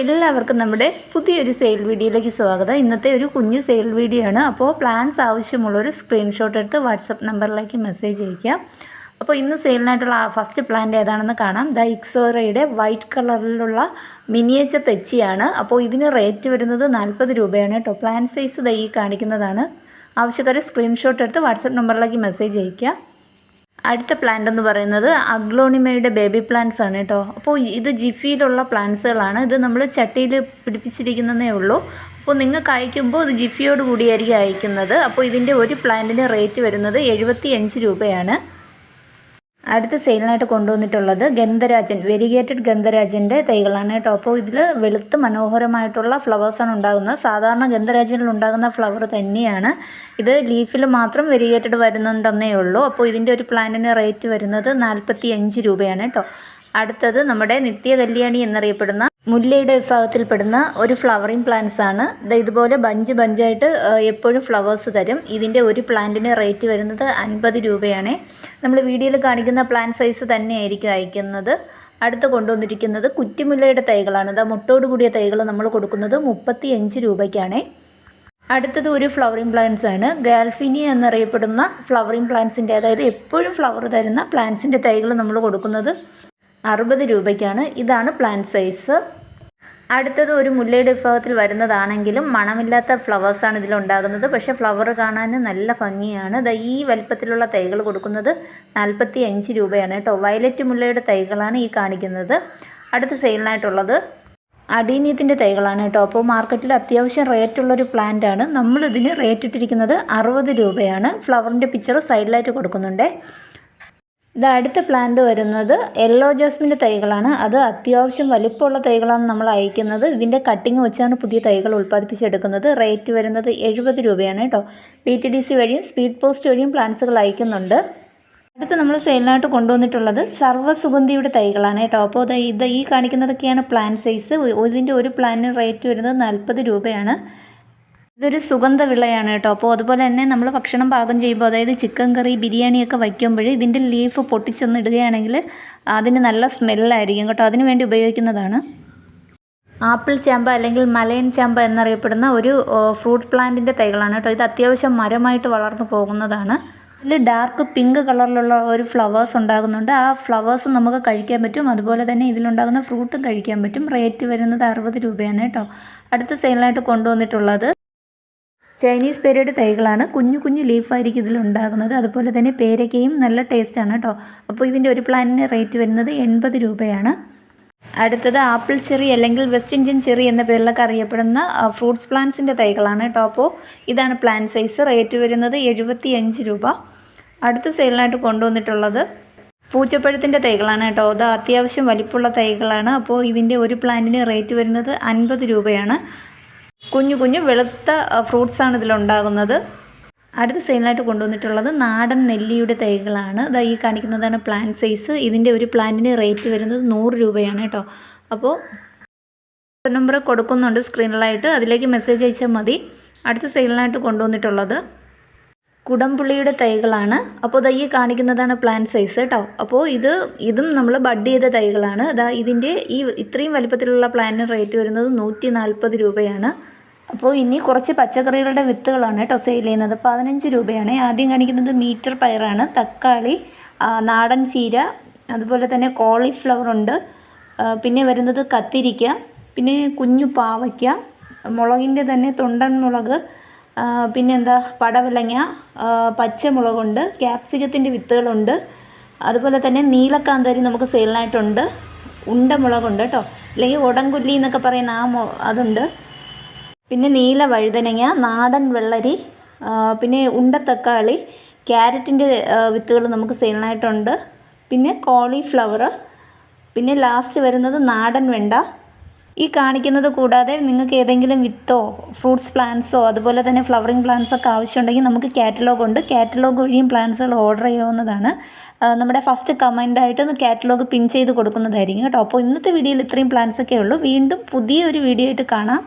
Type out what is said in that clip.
എല്ലാവർക്കും നമ്മുടെ പുതിയൊരു സെയിൽ വീഡിയോയിലേക്ക് സ്വാഗതം. ഇന്നത്തെ ഒരു കുഞ്ഞു സെയിൽ വീഡിയോ ആണ്. അപ്പോൾ പ്ലാൻസ് ആവശ്യമുള്ളൊരു സ്ക്രീൻഷോട്ട് എടുത്ത് വാട്സപ്പ് നമ്പറിലേക്ക് മെസ്സേജ് അയക്കാം അപ്പോൾ ഇന്ന് സെയിലിനായിട്ടുള്ള ഫസ്റ്റ് പ്ലാന്റ് ഏതാണെന്ന് കാണാം. ദ ഇക്സോറയുടെ വൈറ്റ് കളറിലുള്ള മിനിയേച്ചർ തെച്ചിയാണ്. അപ്പോൾ ഇതിന് റേറ്റ് വരുന്നത് നാൽപ്പത് രൂപയാണ് കേട്ടോ. പ്ലാൻ സൈസ് ഈ കാണിക്കുന്നതാണ്. ആവശ്യക്കാർ സ്ക്രീൻഷോട്ട് എടുത്ത് വാട്സപ്പ് നമ്പറിലേക്ക് മെസ്സേജ് അയയ്ക്കുക. അടുത്ത പ്ലാന്റ് എന്ന് പറയുന്നത് അഗ്ലോണിമയുടെ ബേബി പ്ലാന്റ്സ് ആണ് കേട്ടോ. അപ്പോൾ ഇത് ജിഫിയിലുള്ള പ്ലാന്റ്സുകളാണ് ഇത് നമ്മൾ ചട്ടിയിൽ പിടിപ്പിച്ചിരിക്കുന്നതേ ഉള്ളൂ. അപ്പോൾ നിങ്ങൾക്ക് അയക്കുമ്പോൾ ഇത് ജിഫിയോട് കൂടിയായിരിക്കും അയക്കുന്നത്. അപ്പോൾ ഇതിന്റെ ഒരു പ്ലാന്റിന് റേറ്റ് വരുന്നത് എഴുപത്തി രൂപയാണ്. അടുത്ത സെയിലിനായിട്ട് കൊണ്ടുവന്നിട്ടുള്ളത് ഗന്ധരാജൻ വെരിഗേറ്റഡ് ഗന്ധരാജന്റെ തൈകളാണ് കേട്ടോ. അപ്പോൾ ഇതിൽ വെളുത്ത് മനോഹരമായിട്ടുള്ള ഫ്ലവേഴ്സാണ് ഉണ്ടാകുന്നത്. സാധാരണ ഗന്ധരാജനിൽ ഉണ്ടാകുന്ന ഫ്ലവർ തന്നെയാണ്. ഇത് ലീഫിൽ മാത്രം വെരിഗേറ്റഡ് വരുന്നുണ്ടെന്നേ ഉള്ളൂ. അപ്പോൾ ഇതിന്റെ ഒരു പ്ലാന്റിന് റേറ്റ് വരുന്നത് നാൽപ്പത്തി അഞ്ച് രൂപയാണ് കേട്ടോ. അടുത്തത് നമ്മുടെ നിത്യ കല്യാണി എന്നറിയപ്പെടുന്ന മുല്ലയുടെ വിഭാഗത്തിൽപ്പെടുന്ന ഒരു ഫ്ലവറിങ് പ്ലാന്റ്സ് ആണ്. ഇതുപോലെ ബഞ്ച് ബഞ്ചായിട്ട് എപ്പോഴും ഫ്ലവേഴ്സ് തരും. ഇതിന്റെ ഒരു പ്ലാന്റിന് റേറ്റ് വരുന്നത് അൻപത് രൂപയാണ്. നമ്മൾ വീഡിയോയിൽ കാണിക്കുന്ന പ്ലാന്റ് സൈസ് തന്നെയായിരിക്കും അയക്കുന്നത്. അടുത്ത് കൊണ്ടുവന്നിരിക്കുന്നത് കുറ്റിമുല്ലയുടെ തൈകളാണ്. ഇതാ മുട്ടോട് കൂടിയ തൈകൾ നമ്മൾ കൊടുക്കുന്നത് മുപ്പത്തി അഞ്ച് രൂപയ്ക്കാണ്. അടുത്തത് ഒരു ഫ്ലവറിങ് പ്ലാന്റ്സ് ആണ്. ഗാൽഫിനി എന്നറിയപ്പെടുന്ന ഫ്ലവറിങ് പ്ലാന്റ്സിന്റെ അതായത് എപ്പോഴും ഫ്ലവർ തരുന്ന പ്ലാന്റ്സിന്റെ തൈകൾ നമ്മൾ കൊടുക്കുന്നത് അറുപത് രൂപയ്ക്കാണ്. ഇതാണ് പ്ലാന്റ് സൈസ് അടുത്തത് ഒരു മുല്ലയുടെ വിഭാഗത്തിൽ വരുന്നതാണെങ്കിലും മണമില്ലാത്ത ഫ്ലവേഴ്സാണ് ഇതിലുണ്ടാകുന്നത്. പക്ഷേ ഫ്ലവർ കാണാൻ നല്ല ഭംഗിയാണ്. ദാ ഈ വലിപ്പത്തിലുള്ള തൈകൾ കൊടുക്കുന്നത് നാൽപ്പത്തി അഞ്ച് രൂപയാണ് കേട്ടോ. വയലറ്റ് മുല്ലയുടെ തൈകളാണ് ഈ കാണിക്കുന്നത്. അടുത്ത സെയിലിനായിട്ടുള്ളത് അടീനിയത്തിന്റെ തൈകളാണ് കേട്ടോ. അപ്പോൾ മാർക്കറ്റിൽ അത്യാവശ്യം റേറ്റുള്ളൊരു പ്ലാന്റ് ആണ്. നമ്മളിതിന് റേറ്റ് ഇട്ടിരിക്കുന്നത് അറുപത് രൂപയാണ്. ഫ്ലവറിന്റെ പിക്ചർ സൈഡിലായിട്ട് കൊടുക്കുന്നുണ്ട്. ഇത് അടുത്ത പ്ലാന്റ് വരുന്നത് യെല്ലോ ജാസ്മിന്റെ തൈകളാണ്. അത് അത്യാവശ്യം വലിപ്പമുള്ള തൈകളാണ് നമ്മൾ അയക്കുന്നത്. ഇതിന്റെ കട്ടിങ് വെച്ചാണ് പുതിയ തൈകൾ ഉൽപ്പാദിപ്പിച്ചെടുക്കുന്നത്. റേറ്റ് വരുന്നത് എഴുപത് രൂപയാണ് കേട്ടോ. ഡി ടി ഡി സി വഴിയും സ്പീഡ് പോസ്റ്റ് വഴിയും പ്ലാന്റ്സുകൾ അയക്കുന്നുണ്ട്. അടുത്ത് നമ്മൾ സെയിലിനായിട്ട് കൊണ്ടുവന്നിട്ടുള്ളത് സർവസുഗന്ധിയുടെ തൈകളാണ് കേട്ടോ. അപ്പോൾ ഇത് ഇത് ഈ കാണിക്കുന്നതൊക്കെയാണ് പ്ലാൻ സൈസ് ഇതിന്റെ ഒരു പ്ലാനിന് റേറ്റ് വരുന്നത് നാൽപ്പത് രൂപയാണ്. ഇതൊരു സുഗന്ധ വിളയാണ് കേട്ടോ. അപ്പോൾ അതുപോലെ തന്നെ നമ്മൾ ഭക്ഷണം പാകം ചെയ്യുമ്പോൾ അതായത് ചിക്കൻ കറി ബിരിയാണിയൊക്കെ വയ്ക്കുമ്പോൾ ഇതിന്റെ ലീഫ് പൊട്ടിച്ചൊന്ന് ഇടുകയാണെങ്കിൽ അതിന് നല്ല സ്മെല്ലായിരിക്കും കേട്ടോ. അതിന് വേണ്ടി ഉപയോഗിക്കുന്നതാണ്. ആപ്പിൾ ചാമ്പ അല്ലെങ്കിൽ മലയൻ ചാമ്പ എന്നറിയപ്പെടുന്ന ഒരു ഫ്രൂട്ട് പ്ലാന്റിന്റെ തൈകളാണ് കേട്ടോ. ഇത് അത്യാവശ്യം മരമായിട്ട് വളർന്നു പോകുന്നതാണ്. ഇതിൽ ഡാർക്ക് പിങ്ക് കളറിലുള്ള ഒരു ഫ്ലവേഴ്സ് ഉണ്ടാകുന്നുണ്ട്. ആ ഫ്ലവേഴ്സ് നമുക്ക് കഴിക്കാൻ പറ്റും. അതുപോലെ തന്നെ ഇതിലുണ്ടാകുന്ന ഫ്രൂട്ടും കഴിക്കാൻ പറ്റും. റേറ്റ് വരുന്നത് അറുപത് രൂപയാണ് കേട്ടോ. അടുത്ത സെയിലായിട്ട് കൊണ്ടുവന്നിട്ടുള്ളത്. ചൈനീസ് പേരയുടെ തൈകളാണ്. കുഞ്ഞു കുഞ്ഞു ലീഫായിരിക്കും ഇതിലുണ്ടാകുന്നത് അതുപോലെ തന്നെ പേരയ്ക്കയും നല്ല ടേസ്റ്റാണ് കേട്ടോ അപ്പോൾ ഇതിന്റെ ഒരു പ്ലാനിന് റേറ്റ് വരുന്നത് എൺപത് രൂപയാണ്. അടുത്തത് ആപ്പിൾ ചെറി അല്ലെങ്കിൽ വെസ്റ്റ് ഇന്ത്യൻ ചെറി എന്ന പേരിലൊക്കെ അറിയപ്പെടുന്ന ഫ്രൂട്ട്സ് പ്ലാന്റ്സിന്റെ തൈകളാണ് കേട്ടോ അപ്പോൾ ഇതാണ് പ്ലാൻ സൈസ് റേറ്റ് വരുന്നത് എഴുപത്തി രൂപ. അടുത്ത സെയിലിനായിട്ട് കൊണ്ടുവന്നിട്ടുള്ളത് പൂച്ചപ്പഴത്തിന്റെ തൈകളാണ് കേട്ടോ അത് അത്യാവശ്യം വലിപ്പമുള്ള തൈകളാണ്. അപ്പോൾ ഇതിന്റെ ഒരു പ്ലാന്റിന് റേറ്റ് വരുന്നത് അൻപത് രൂപയാണ്. കുഞ്ഞു കുഞ്ഞു വെളുത്ത ഫ്രൂട്ട്സാണ് ഇതിലുണ്ടാകുന്നത്. അടുത്ത സെയിലായിട്ട് കൊണ്ടുവന്നിട്ടുള്ളത് നാടൻ നെല്ലിയുടെ തൈകളാണ്. ഇതാ ഈ കാണിക്കുന്നതാണ് പ്ലാന്റ് സൈസ് ഇതിന്റെ ഒരു പ്ലാന്റിന് റേറ്റ് വരുന്നത് നൂറ് രൂപയാണ് കേട്ടോ. അപ്പോൾ നമ്പർ കൊടുക്കുന്നുണ്ട് സ്ക്രീനിലായിട്ട് അതിലേക്ക് മെസ്സേജ് അയച്ചാൽ മതി. അടുത്ത സെയിലിനായിട്ട് കൊണ്ടുവന്നിട്ടുള്ളത് കുടംപുള്ളിയുടെ തൈകളാണ്. അപ്പോൾ ഇതാ ഈ കാണിക്കുന്നതാണ് പ്ലാന്റ് സൈസ് കേട്ടോ. അപ്പോൾ ഇത് ഇതും നമ്മൾ ബഡ് ചെയ്ത തൈകളാണ്. അതാ ഇതിന്റെ ഈ ഇത്രയും വലിപ്പത്തിലുള്ള പ്ലാന്റിന് റേറ്റ് വരുന്നത് നൂറ്റി രൂപയാണ്. അപ്പോൾ ഇനി കുറച്ച് പച്ചക്കറികളുടെ വിത്തുകളാണ് കേട്ടോ സെയിൽ ചെയ്യുന്നത്. പതിനഞ്ച് രൂപയാണ്. ആദ്യം കാണിക്കുന്നത് മീറ്റർ പയറാണ്. തക്കാളി നാടൻ ചീര അതുപോലെ തന്നെ കോളിഫ്ലവർ ഉണ്ട്. പിന്നെ വരുന്നത് കത്തിരിക്ക പിന്നെ കുഞ്ഞു പാവയ്ക്ക മുളകിന്റെ തന്നെ തൊണ്ടൻ മുളക് പിന്നെന്താ പടവലങ്ങ പച്ചമുളകുണ്ട് ക്യാപ്സിക്കത്തിന്റെ വിത്തുകളുണ്ട്. അതുപോലെ തന്നെ നീലക്കാന്താരി നമുക്ക് സെയിലിനായിട്ടുണ്ട് ഉണ്ടമുളകുണ്ട് കേട്ടോ. അല്ലെങ്കിൽ ഉടങ്കുല്ലി എന്നൊക്കെ പറയുന്ന ആ അതുണ്ട്. പിന്നെ നീല വഴുതനങ്ങ നാടൻ വെള്ളരി പിന്നെ ഉണ്ട തക്കാളി ക്യാരറ്റിന്റെ വിത്തുകൾ നമുക്ക് സെയിലിനായിട്ടുണ്ട്. പിന്നെ കോളിഫ്ലവർ പിന്നെ ലാസ്റ്റ് വരുന്നത് നാടൻ വെണ്ട. ഈ കാണിക്കുന്നത് കൂടാതെ നിങ്ങൾക്ക് ഏതെങ്കിലും വിത്തോ ഫ്രൂട്ട്സ് പ്ലാന്റ്സോ അതുപോലെ തന്നെ ഫ്ലവറിങ് പ്ലാന്റ്സ് ഒക്കെ ആവശ്യമുണ്ടെങ്കിൽ നമുക്ക് കാറ്റലോഗ് ഉണ്ട്. കാറ്റലോഗ് വഴിയും പ്ലാന്റ്സുകൾ ഓർഡർ ചെയ്യാവുന്നതാണ്. നമ്മുടെ ഫസ്റ്റ് കമന്റായിട്ട് കാറ്റലോഗ് പിൻ ചെയ്ത് കൊടുക്കുന്നതായിരിക്കും കേട്ടോ. അപ്പോൾ ഇന്നത്തെ വീഡിയോയിൽ ഇത്രയും പ്ലാന്റ്സൊക്കെ ഉള്ളൂ. വീണ്ടും പുതിയൊരു വീഡിയോ ആയിട്ട് കാണാം.